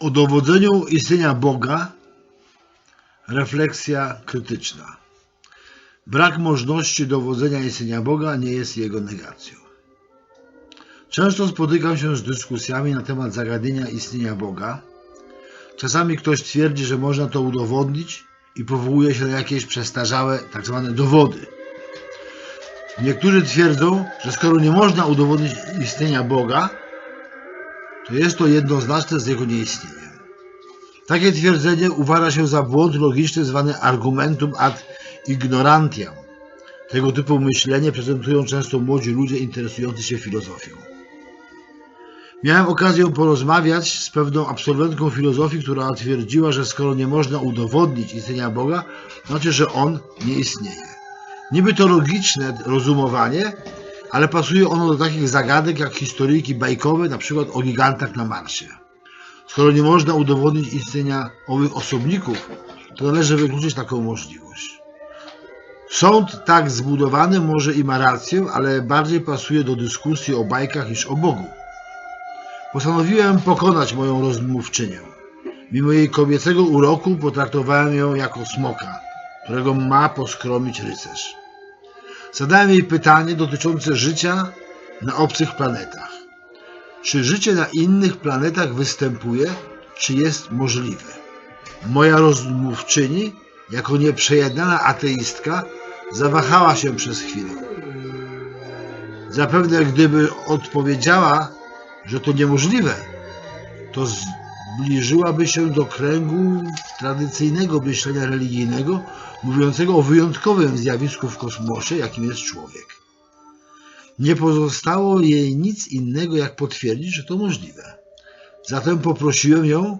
O dowodzeniu istnienia Boga refleksja krytyczna. Brak możliwości dowodzenia istnienia Boga nie jest jego negacją. Często spotykam się z dyskusjami na temat zagadnienia istnienia Boga. Czasami ktoś twierdzi, że można to udowodnić i powołuje się na jakieś przestarzałe tak zwane dowody. Niektórzy twierdzą, że skoro nie można udowodnić istnienia Boga, to jest to jednoznaczne z jego nieistnieniem. Takie twierdzenie uważa się za błąd logiczny zwany argumentum ad ignorantiam. Tego typu myślenie prezentują często młodzi ludzie interesujący się filozofią. Miałem okazję porozmawiać z pewną absolwentką filozofii, która twierdziła, że skoro nie można udowodnić istnienia Boga, znaczy, że On nie istnieje. Niby to logiczne rozumowanie, ale pasuje ono do takich zagadek jak historyjki bajkowe, na przykład o gigantach na Marsie. Skoro nie można udowodnić istnienia owych osobników, to należy wykluczyć taką możliwość. Sąd tak zbudowany może i ma rację, ale bardziej pasuje do dyskusji o bajkach niż o Bogu. Postanowiłem pokonać moją rozmówczynię. Mimo jej kobiecego uroku potraktowałem ją jako smoka, którego ma poskromić rycerz. Zadałem jej pytanie dotyczące życia na obcych planetach. Czy życie na innych planetach występuje, czy jest możliwe? Moja rozmówczyni, jako nieprzejednana ateistka, zawahała się przez chwilę. Zapewne gdyby odpowiedziała, że to niemożliwe, to zbliżyłaby się do kręgu tradycyjnego myślenia religijnego, mówiącego o wyjątkowym zjawisku w kosmosie, jakim jest człowiek. Nie pozostało jej nic innego, jak potwierdzić, że to możliwe. Zatem poprosiłem ją,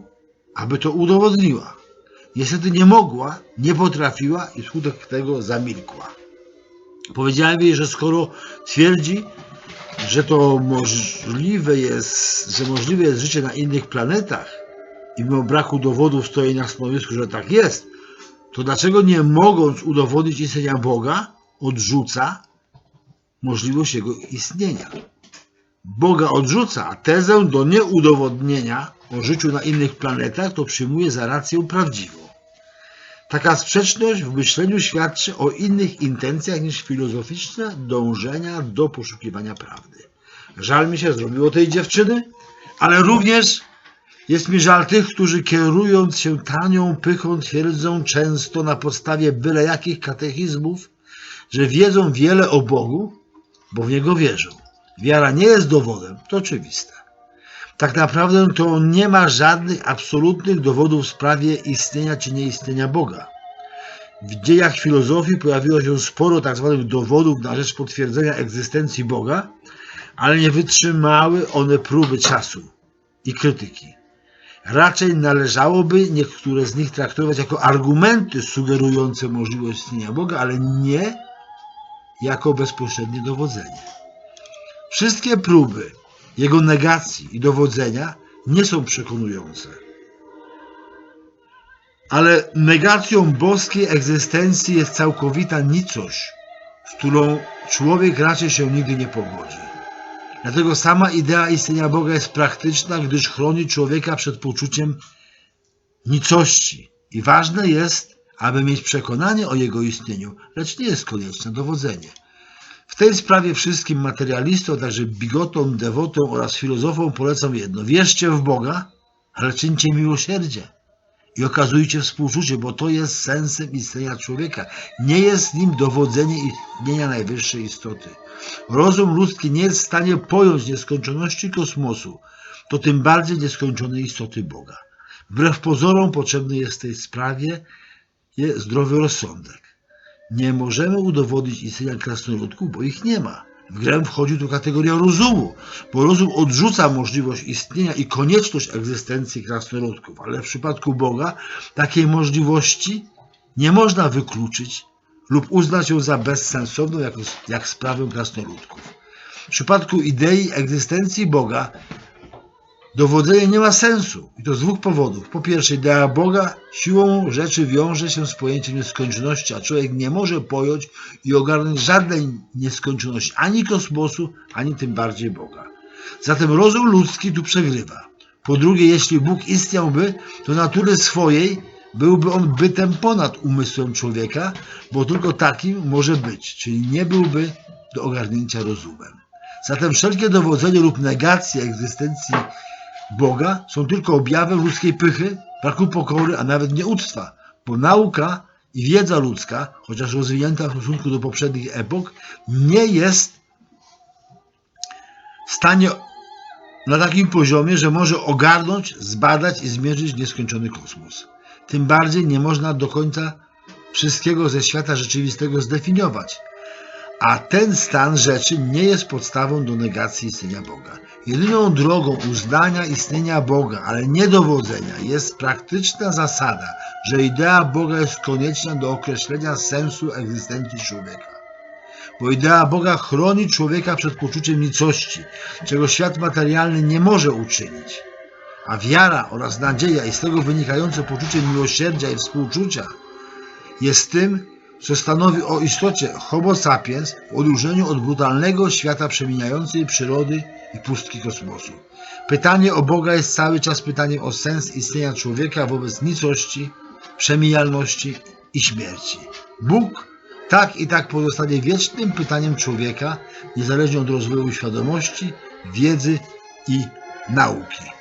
aby to udowodniła. Niestety nie mogła, nie potrafiła i wskutek tego zamilkła. Powiedziałem jej, że skoro twierdzi, że to możliwe jest, że możliwe jest życie na innych planetach i mimo braku dowodów stoi na stanowisku, że tak jest, to dlaczego nie mogąc udowodnić istnienia Boga, odrzuca możliwość jego istnienia? Boga odrzuca, a tezę do nieudowodnienia o życiu na innych planetach to przyjmuje za rację prawdziwą. Taka sprzeczność w myśleniu świadczy o innych intencjach niż filozoficzne dążenia do poszukiwania prawdy. Żal mi się zrobiło tej dziewczyny, ale również jest mi żal tych, którzy kierując się tanią pychą twierdzą często na podstawie byle jakich katechizmów, że wiedzą wiele o Bogu, bo w Niego wierzą. Wiara nie jest dowodem, to oczywiste. Tak naprawdę to nie ma żadnych absolutnych dowodów w sprawie istnienia czy nieistnienia Boga. W dziejach filozofii pojawiło się sporo tzw. dowodów na rzecz potwierdzenia egzystencji Boga, ale nie wytrzymały one próby czasu i krytyki. Raczej należałoby niektóre z nich traktować jako argumenty sugerujące możliwość istnienia Boga, ale nie jako bezpośrednie dowodzenie. Wszystkie próby jego negacji i dowodzenia nie są przekonujące. Ale negacją boskiej egzystencji jest całkowita nicość, z którą człowiek raczej się nigdy nie pogodzi. Dlatego sama idea istnienia Boga jest praktyczna, gdyż chroni człowieka przed poczuciem nicości. I ważne jest, aby mieć przekonanie o jego istnieniu, lecz nie jest konieczne dowodzenie. W tej sprawie wszystkim materialistom, także bigotom, dewotom oraz filozofom polecam jedno. Wierzcie w Boga, ale czyńcie miłosierdzie i okazujcie współczucie, bo to jest sensem istnienia człowieka. Nie jest nim dowodzenie istnienia najwyższej istoty. Rozum ludzki nie jest w stanie pojąć nieskończoności kosmosu, to tym bardziej nieskończonej istoty Boga. Wbrew pozorom potrzebny jest w tej sprawie zdrowy rozsądek. Nie możemy udowodnić istnienia krasnoludków, bo ich nie ma. W grę wchodzi tu kategoria rozumu, bo rozum odrzuca możliwość istnienia i konieczność egzystencji krasnoludków, ale w przypadku Boga takiej możliwości nie można wykluczyć lub uznać ją za bezsensowną, jak, jak sprawę krasnoludków. W przypadku idei egzystencji Boga Dowodzenie nie ma sensu i to z dwóch powodów. Po pierwsze, idea Boga siłą rzeczy wiąże się z pojęciem nieskończoności, a człowiek nie może pojąć i ogarnąć żadnej nieskończoności ani kosmosu, ani tym bardziej Boga. Zatem rozum ludzki tu przegrywa. Po drugie, jeśli Bóg istniałby, to natury swojej byłby on bytem ponad umysłem człowieka, bo tylko takim może być, czyli nie byłby do ogarnięcia rozumem. Zatem wszelkie dowodzenie lub negacja egzystencji Boga są tylko objawem ludzkiej pychy, braku pokory, a nawet nieuctwa, bo nauka i wiedza ludzka, chociaż rozwinięta w stosunku do poprzednich epok, nie jest w stanie na takim poziomie, że może ogarnąć, zbadać i zmierzyć nieskończony kosmos. Tym bardziej nie można do końca wszystkiego ze świata rzeczywistego zdefiniować. A ten stan rzeczy nie jest podstawą do negacji istnienia Boga. Jedyną drogą uznania istnienia Boga, ale nie dowodzenia, jest praktyczna zasada, że idea Boga jest konieczna do określenia sensu egzystencji człowieka. Bo idea Boga chroni człowieka przed poczuciem nicości, czego świat materialny nie może uczynić. A wiara oraz nadzieja i z tego wynikające poczucie miłosierdzia i współczucia jest tym, co stanowi o istocie Homo sapiens w odróżnieniu od brutalnego świata przemieniającej przyrody i pustki kosmosu. Pytanie o Boga jest cały czas pytaniem o sens istnienia człowieka wobec nicości, przemijalności i śmierci. Bóg tak i tak pozostanie wiecznym pytaniem człowieka, niezależnie od rozwoju świadomości, wiedzy i nauki.